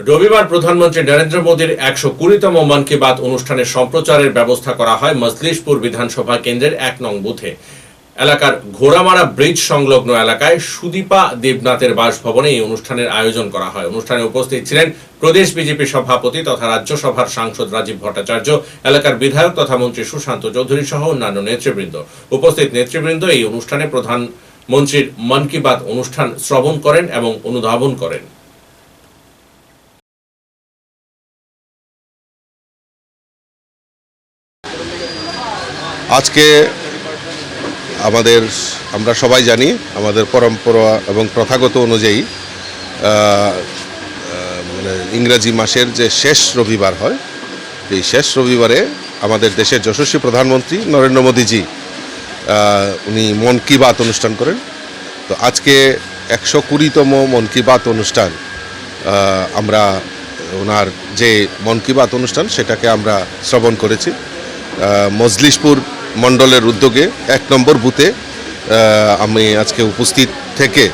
রবিবার প্রধানমন্ত্রী নরেন্দ্র মোদীর একশো কুড়িতম মন কি বাত অনুষ্ঠানের সম্প্রচারের ব্যবস্থা করা হয় মজলিশপুর বিধানসভা কেন্দ্রের এক নং বুথে। এলাকার ঘোড়ামারা ব্রিজ সংলগ্ন এলাকায় সুদীপা দেবনাথের বাসভবনে এই অনুষ্ঠানের আয়োজন করা হয়। অনুষ্ঠানে উপস্থিত ছিলেন প্রদেশ বিজেপি সভাপতি তথা রাজ্যসভার সাংসদ রাজীব ভট্টাচার্য, এলাকার বিধায়ক তথা মন্ত্রী সুশান্ত চৌধুরী সহ অন্যান্য নেতৃবৃন্দ। উপস্থিত নেতৃবৃন্দ এই অনুষ্ঠানে প্রধানমন্ত্রীর মন কি বাত অনুষ্ঠান শ্রবণ করেন এবং অনুধাবন করেন। আজকে আমাদের, আমরা সবাই জানি আমাদের পরম্পরা এবং প্রথাগত অনুযায়ী মানে ইংরাজি মাসের যে শেষ রবিবার হয়, এই শেষ রবিবারে আমাদের দেশের যশস্বী প্রধানমন্ত্রী নরেন্দ্র মোদীজি উনি মন কি বাত অনুষ্ঠান করেন। তো আজকে একশো কুড়িতম মন কি বাত অনুষ্ঠান আমরা ওনার যে মন কি বাত অনুষ্ঠান, সেটাকে আমরা শ্রবণ করেছি। মজলিশপুর মণ্ডলের উদ্যোগে এক নম্বর বুথে আমি আজকে উপস্থিত থেকে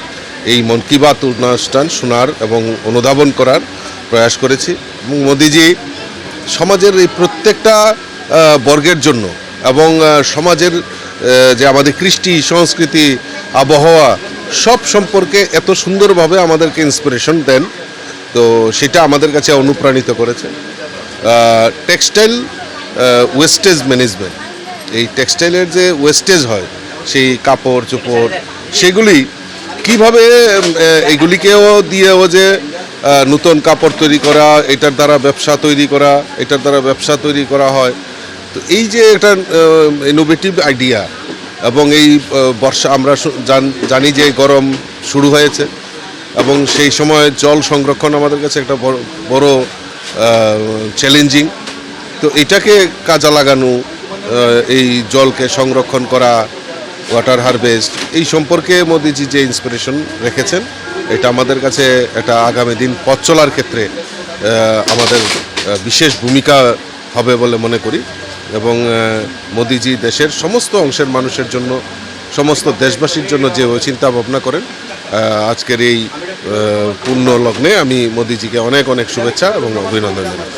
এই মন কি বাত অনুষ্ঠান শোনার এবং অনুধাবন করার প্রয়াস করেছি। এবং মোদিজি সমাজের এই প্রত্যেকটা বর্গের জন্য এবং সমাজের যে আমাদের কৃষ্টি, সংস্কৃতি, আবহাওয়া, সব সম্পর্কে এত সুন্দরভাবে আমাদেরকে ইন্সপিরেশন দেন। তো সেটা আমাদের কাছে অনুপ্রাণিত করেছে। টেক্সটাইল ওয়েস্টেজ ম্যানেজমেন্ট এই টেক্সটাইলের যে ওয়েস্টেজ হয়, সেই কাপড়, চোপড়, সেগুলি কীভাবে এগুলিকেও দিয়েও যে নতুন কাপড় তৈরি করা, এটার দ্বারা ব্যবসা তৈরি করা, এটার দ্বারা ব্যবসা তৈরি করা হয়। তো এই যে একটা ইনোভেটিভ আইডিয়া এবং এই বর্ষা, আমরা জানি যে গরম শুরু হয়েছে এবং সেই সময় জল সংরক্ষণ আমাদের কাছে একটা বড় চ্যালেঞ্জিং তো এটাকে কাজে লাগানো এই জলকে সংরক্ষণ করা ওয়াটার হারভেস্ট এই সম্পর্কে মোদিজি যে ইন্সপিরেশন রেখেছেন, এটা আমাদের কাছে এটা আগামী দিন পথ চলার ক্ষেত্রে আমাদের বিশেষ ভূমিকা হবে বলে মনে করি। এবং মোদিজি দেশের সমস্ত অংশের মানুষের জন্য, সমস্ত দেশবাসীর জন্য যে চিন্তা ভাবনা করেন আজকের এই পূর্ণ লগ্নে আমি মোদিজিকে অনেক অনেক শুভেচ্ছা এবং অভিনন্দন জানাই